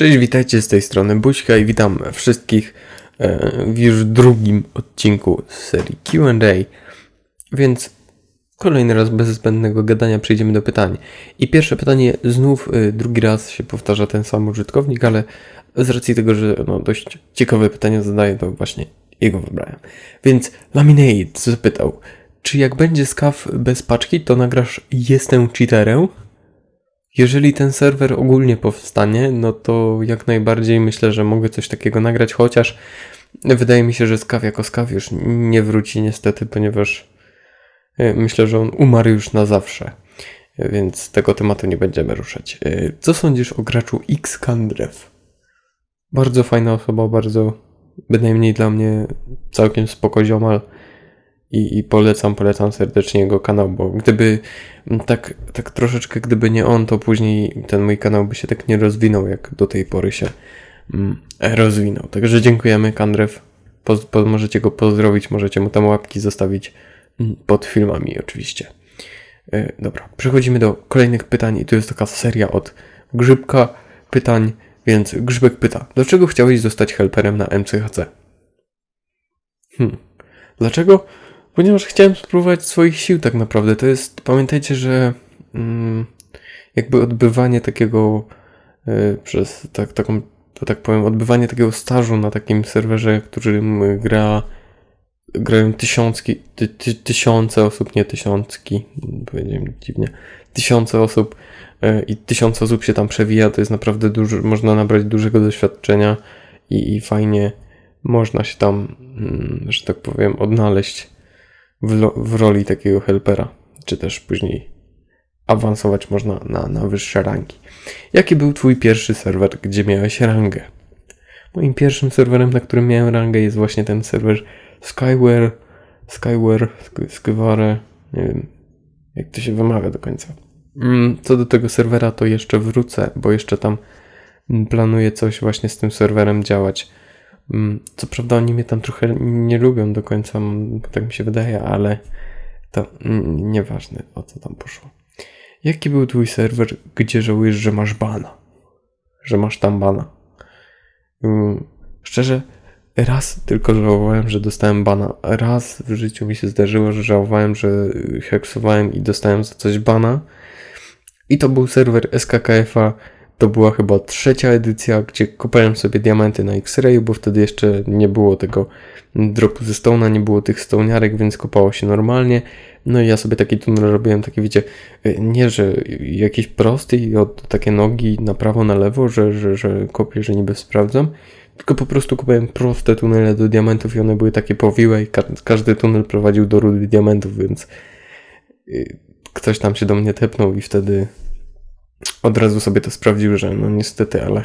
Cześć, witajcie z tej strony Buźka i witam wszystkich e, w już drugim odcinku z serii Q&A. Więc kolejny raz bez zbędnego gadania przejdziemy do pytań. I pierwsze pytanie znów e, drugi raz się powtarza ten sam użytkownik, ale z racji tego, że no, dość ciekawe pytanie zadaje, to właśnie jego wybrałem. Więc Laminate zapytał, czy jak będzie skaw bez paczki, to nagrasz Jestem cheaterem? Jeżeli ten serwer ogólnie powstanie, no to jak najbardziej myślę, że mogę coś takiego nagrać, chociaż wydaje mi się, że Skaw jako Skaw już nie wróci niestety, ponieważ e, myślę, że on umarł już na zawsze, więc tego tematu nie będziemy ruszać. E, Co sądzisz o graczu X Kandrew? Bardzo fajna osoba, bardzo bynajmniej dla mnie całkiem spoko ziomal i, i polecam, polecam serdecznie jego kanał, bo gdyby tak, tak troszeczkę, gdyby nie on, to później ten mój kanał by się tak nie rozwinął, jak do tej pory się mm, rozwinął. Także dziękujemy, Kandrew. Poz, po, możecie go pozdrowić, możecie mu tam łapki zostawić mm, pod filmami, oczywiście. E, dobra, przechodzimy do kolejnych pytań i tu jest taka seria od Grzybka pytań, więc Grzybek pyta, dlaczego chciałeś zostać helperem na MCHC? Hmm. Dlaczego? Ponieważ chciałem spróbować swoich sił tak naprawdę. To jest, pamiętajcie, że mm, jakby odbywanie takiego y, przez tak, taką, to tak powiem, odbywanie takiego stażu na takim serwerze, którym gra grają tysiączki, ty, ty, tysiące osób, nie tysiączki, powiedziałem dziwnie, tysiące osób y, i tysiące osób się tam przewija, to jest naprawdę dużo, można nabrać dużego doświadczenia i, i fajnie można się tam, y, że tak powiem, odnaleźć w, w roli takiego helpera, czy też później awansować można na, na wyższe rangi. Jaki był Twój pierwszy serwer, gdzie miałeś rangę? Moim pierwszym serwerem, na którym miałem rangę, jest właśnie ten serwer Skyware, Skyware, Skyware, nie wiem jak to się wymawia do końca. Mm, co do tego serwera, to jeszcze wrócę, bo jeszcze tam planuję coś właśnie z tym serwerem działać. Mm, co prawda oni mnie tam trochę nie lubią do końca, tak mi się wydaje, ale to nieważne o co tam poszło. Jaki był twój serwer, gdzie żałujesz, że masz bana? Że masz tam bana? Mm, szczerze, raz tylko żałowałem, że dostałem bana. Raz w życiu mi się zdarzyło, że żałowałem, że heksowałem i dostałem za coś bana. I to był serwer SKKF-a to była chyba trzecia edycja, gdzie kopałem sobie diamenty na X-Ray, bo wtedy jeszcze nie było tego dropu ze Stone'a, nie było tych stołniarek, więc kopało się normalnie. No i ja sobie taki tunel robiłem, takie wiecie, nie, że jakiś prosty i od takie nogi na prawo, na lewo, że, że, że kopię, że niby sprawdzam, tylko po prostu kupowałem proste tunele do diamentów i one były takie powiłe i ka każdy tunel prowadził do rudy diamentów, więc y, ktoś tam się do mnie tepnął i wtedy od razu sobie to sprawdził, że no niestety, ale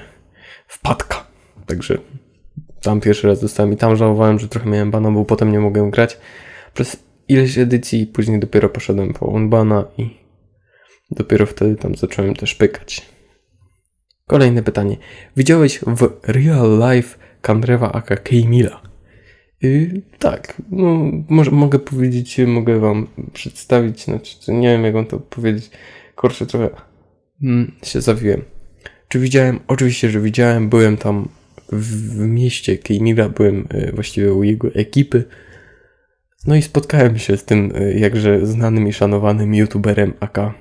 wpadka. Także tam pierwszy raz dostałem i tam żałowałem, że trochę miałem bana, bo potem nie mogłem grać przez ileś edycji później dopiero poszedłem po onbana i dopiero wtedy tam zacząłem też pykać. Kolejne pytanie. Widziałeś w real life Kandrewa aka Kejmila? Yy, tak, no, może, mogę powiedzieć, mogę wam przedstawić, znaczy, nie wiem jak wam to powiedzieć, kurczę trochę mm, się zawiłem. Czy widziałem? Oczywiście, że widziałem. Byłem tam w, w mieście Kejmira, byłem y, właściwie u jego ekipy. No i spotkałem się z tym y, jakże znanym i szanowanym youtuberem aka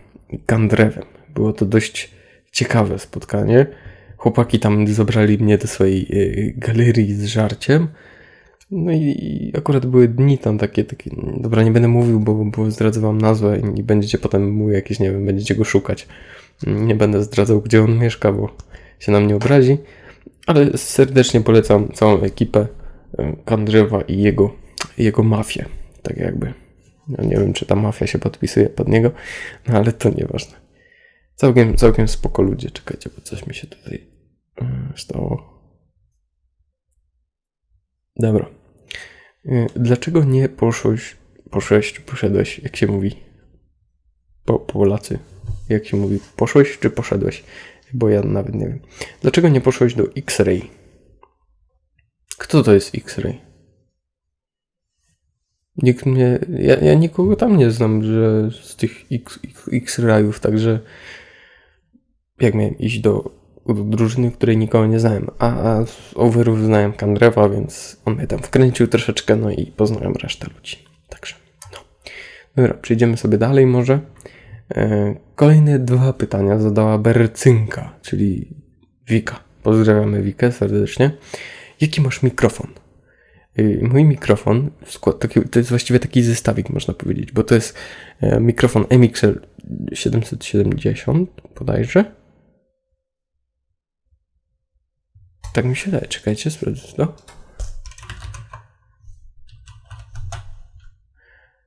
Kandrewem. Było to dość ciekawe spotkanie. Chłopaki tam zabrali mnie do swojej y, galerii z żarciem. No i, akurat były dni tam takie, takie, dobra, nie będę mówił, bo, bo zdradzę wam nazwę i będziecie potem mówił jakieś, nie wiem, będziecie go szukać. Nie będę zdradzał, gdzie on mieszka, bo się na mnie obrazi. Ale serdecznie polecam całą ekipę Kandrzewa i jego, jego mafię. Tak jakby. No nie wiem, czy ta mafia się podpisuje pod niego, no ale to nieważne. Całkiem, całkiem spoko ludzie. Czekajcie, bo coś mi się tutaj stało. Dobra. Dlaczego nie poszłeś, poszłeś, poszedłeś, jak się mówi? Po, Polacy jak się mówi, poszłeś czy poszedłeś? Bo ja nawet nie wiem. Dlaczego nie poszłeś do X-Ray? Kto to jest X-Ray? Nikt mnie, ja, ja nikogo tam nie znam, że z tych X-Rayów, także jak miałem iść do drużyny, której nikogo nie znałem, a, a z overów znałem Kandrewa, więc on mnie tam wkręcił troszeczkę, no i poznałem resztę ludzi. Także, no. Dobra, przejdziemy sobie dalej może. E, kolejne dwa pytania zadała Bercynka, czyli Wika. Pozdrawiamy Wikę serdecznie. Jaki masz mikrofon? Y, Mój mikrofon, skład- taki, to jest właściwie taki zestawik, można powiedzieć, bo to jest e, mikrofon MXL 770 bodajże. Tak mi się daje, czekajcie, sprawdzę to.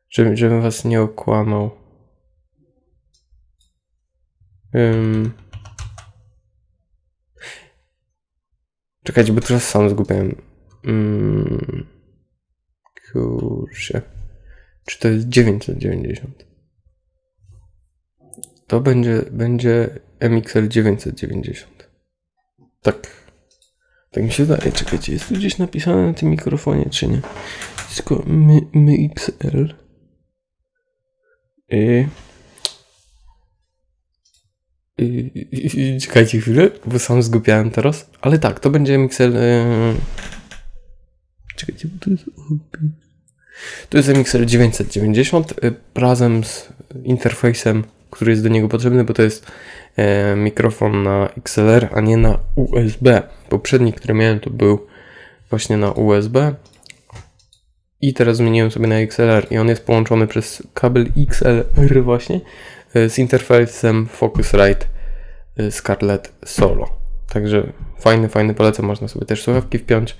Żebym, żebym was nie okłamał. Ym... Czekajcie, bo teraz sam zgubiłem. Mm. Kurczę. Czy to jest 990? To będzie, będzie MXL 990. Tak. Tak mi się wydaje. Czekajcie, jest tu gdzieś napisane na tym mikrofonie, czy nie? Tylko my, MXL. Y. Y, y, Czekajcie chwilę, bo sam zgubiałem teraz. Ale tak, to będzie MXL. Y... Czekajcie, bo to jest. To jest MXL 990 y, razem z interfejsem, który jest do niego potrzebny, bo to jest e, mikrofon na XLR, a nie na USB. Poprzedni, który miałem, to był właśnie na USB. I teraz zmieniłem sobie na XLR i on jest połączony przez kabel XLR właśnie e, z interfejsem Focusrite e, Scarlett Solo. Także fajny, fajny polecam, można sobie też słuchawki wpiąć.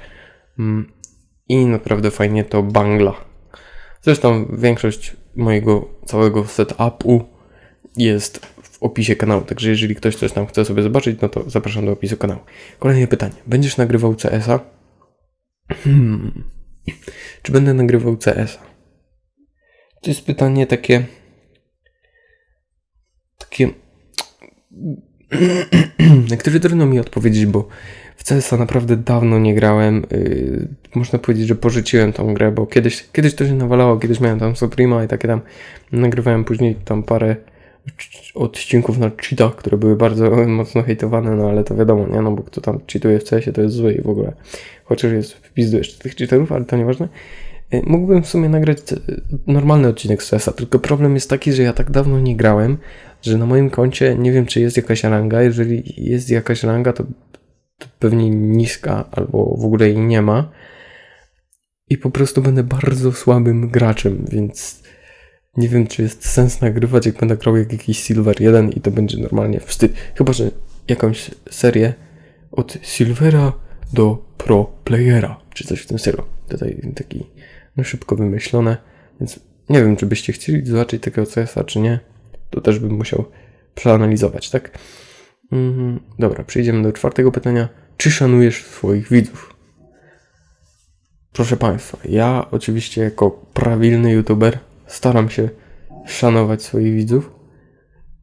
Mm, I naprawdę fajnie to bangla. Zresztą większość mojego całego setupu jest w opisie kanału, także jeżeli ktoś coś tam chce sobie zobaczyć, no to zapraszam do opisu kanału. Kolejne pytanie. Będziesz nagrywał CS-a? Hmm. Czy będę nagrywał CS-a? To jest pytanie takie... Takie... na które trudno mi odpowiedzieć, bo w CS-a naprawdę dawno nie grałem. Yy, można powiedzieć, że porzuciłem tą grę, bo kiedyś, kiedyś to się nawalało, kiedyś miałem tam Suprema i takie tam nagrywałem później tam parę odcinków na cheatach, które były bardzo mocno hejtowane, no ale to wiadomo, nie? No bo kto tam cheatuje w CS-ie, to jest zły i w ogóle. Chociaż jest w pizdu jeszcze tych cheaterów, ale to nieważne. Y, Mógłbym w sumie nagrać y, normalny odcinek z CS-a, tylko problem jest taki, że ja tak dawno nie grałem, że na moim koncie nie wiem, czy jest jakaś ranga. Jeżeli jest jakaś ranga, to, to pewnie niska, albo w ogóle jej nie ma. I po prostu będę bardzo słabym graczem, więc nie wiem, czy jest sens nagrywać, jak będę grał jak jakiś Silver 1 i to będzie normalnie wstyd. Chyba, że jakąś serię od Silvera do Pro Playera, czy coś w tym stylu. Tutaj taki no, szybko wymyślone, więc nie wiem, czy byście chcieli zobaczyć takiego CS-a, czy nie. To też bym musiał przeanalizować, tak? Mhm. Dobra, przejdziemy do czwartego pytania. Czy szanujesz swoich widzów? Proszę Państwa, ja oczywiście jako prawilny youtuber staram się szanować swoich widzów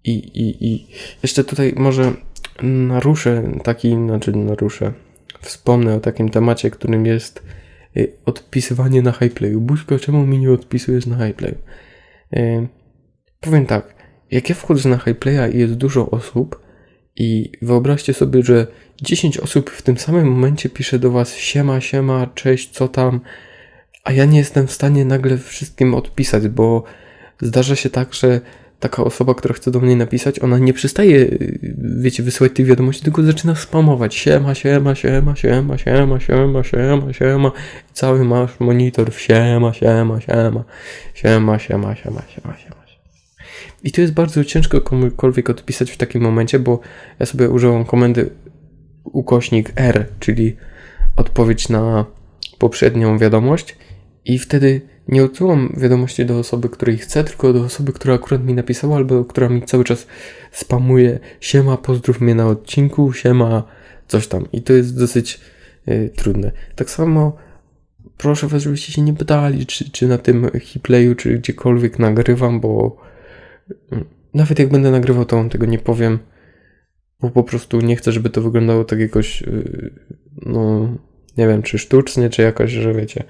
i, i, i jeszcze tutaj może naruszę taki, znaczy naruszę, wspomnę o takim temacie, którym jest y, odpisywanie na highplayu. Buźko, czemu mi nie odpisujesz na highplayu? Y, powiem tak, jak ja wchodzę na highplaya i jest dużo osób i wyobraźcie sobie, że 10 osób w tym samym momencie pisze do was siema, siema, cześć, co tam, a ja nie jestem w stanie nagle wszystkim odpisać, bo zdarza się tak, że taka osoba, która chce do mnie napisać, ona nie przestaje, y, wiecie, wysyłać tych wiadomości, tylko zaczyna spamować. Siema, siema, siema, siema, siema, siema, siema, siema. I cały masz monitor w siema, siema, siema, siema, siema, siema, siema, siema. I to jest bardzo ciężko komukolwiek odpisać w takim momencie, bo ja sobie użyłam komendy ukośnik R, czyli odpowiedź na poprzednią wiadomość i wtedy nie odsyłam wiadomości do osoby, której chcę, tylko do osoby, która akurat mi napisała, albo która mi cały czas spamuje siema, pozdrów mnie na odcinku, siema, coś tam. I to jest dosyć y, trudne. Tak samo proszę was, żebyście się nie pytali, czy, czy na tym hiplayu, czy gdziekolwiek nagrywam, bo y, nawet jak będę nagrywał, to wam tego nie powiem, bo po prostu nie chcę, żeby to wyglądało tak jakoś, y, no, nie wiem, czy sztucznie, czy jakoś, że wiecie,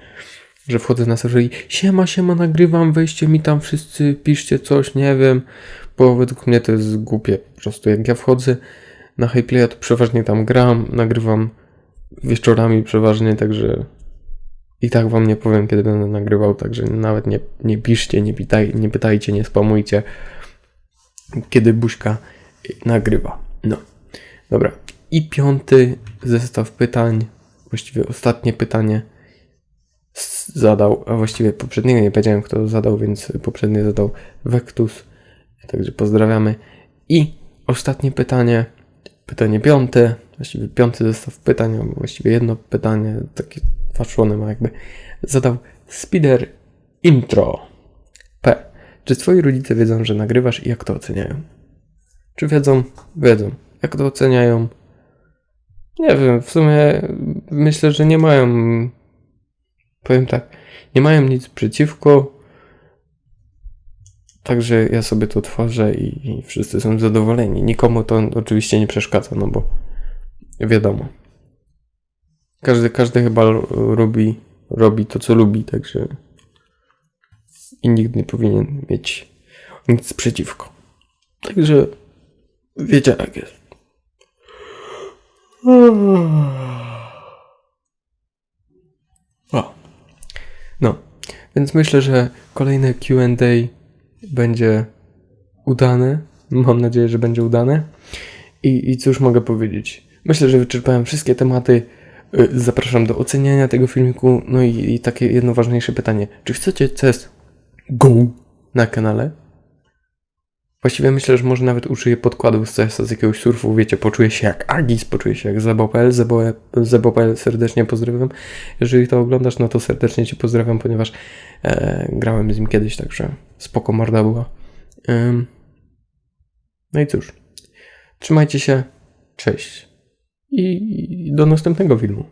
że wchodzę na serwer i siema, siema, nagrywam, weźcie mi tam wszyscy, piszcie coś, nie wiem, bo według mnie to jest głupie. Po prostu jak ja wchodzę Na Highplaya to przeważnie tam gram, nagrywam wieczorami przeważnie, także i tak wam nie powiem, kiedy będę nagrywał, także nawet nie, nie piszcie, nie, pytaj, nie pytajcie, nie spamujcie, kiedy Buźka nagrywa. No, dobra. I piąty zestaw pytań, właściwie ostatnie pytanie zadał, a właściwie poprzedniego nie powiedziałem, kto zadał, więc poprzednie zadał Vectus, także pozdrawiamy. I ostatnie pytanie, pytanie piąte, właściwie piąty zestaw pytań, a właściwie jedno pytanie, takie dwa ma jakby, zadał Spider Intro. P. Czy twoi rodzice wiedzą, że nagrywasz i jak to oceniają? Czy wiedzą? Wiedzą. Jak to oceniają? Nie wiem, w sumie myślę, że nie mają. Powiem tak, nie mają nic przeciwko. Także ja sobie to tworzę i, i wszyscy są zadowoleni. Nikomu to oczywiście nie przeszkadza, no bo wiadomo. Każdy, każdy chyba robi, robi to, co lubi, także i nikt nie powinien mieć nic przeciwko. Także wiecie jak jest. O. No, więc myślę, że kolejne QA będzie udane. Mam nadzieję, że będzie udane. I, I cóż mogę powiedzieć? Myślę, że wyczerpałem wszystkie tematy. Y, Zapraszam do oceniania tego filmiku. No i, i takie jedno ważniejsze pytanie. Czy chcecie CS GO na kanale? Właściwie myślę, że może nawet użyję podkładu z CS z jakiegoś surfu. Wiecie, poczuję się jak Agis, poczuję się jak Zebo.pl. Zebo- Zebo.pl serdecznie pozdrawiam. Jeżeli to oglądasz, no to serdecznie Cię pozdrawiam, ponieważ e, grałem z nim kiedyś, także spoko morda była. Ym. No i cóż, trzymajcie się, cześć i do następnego filmu.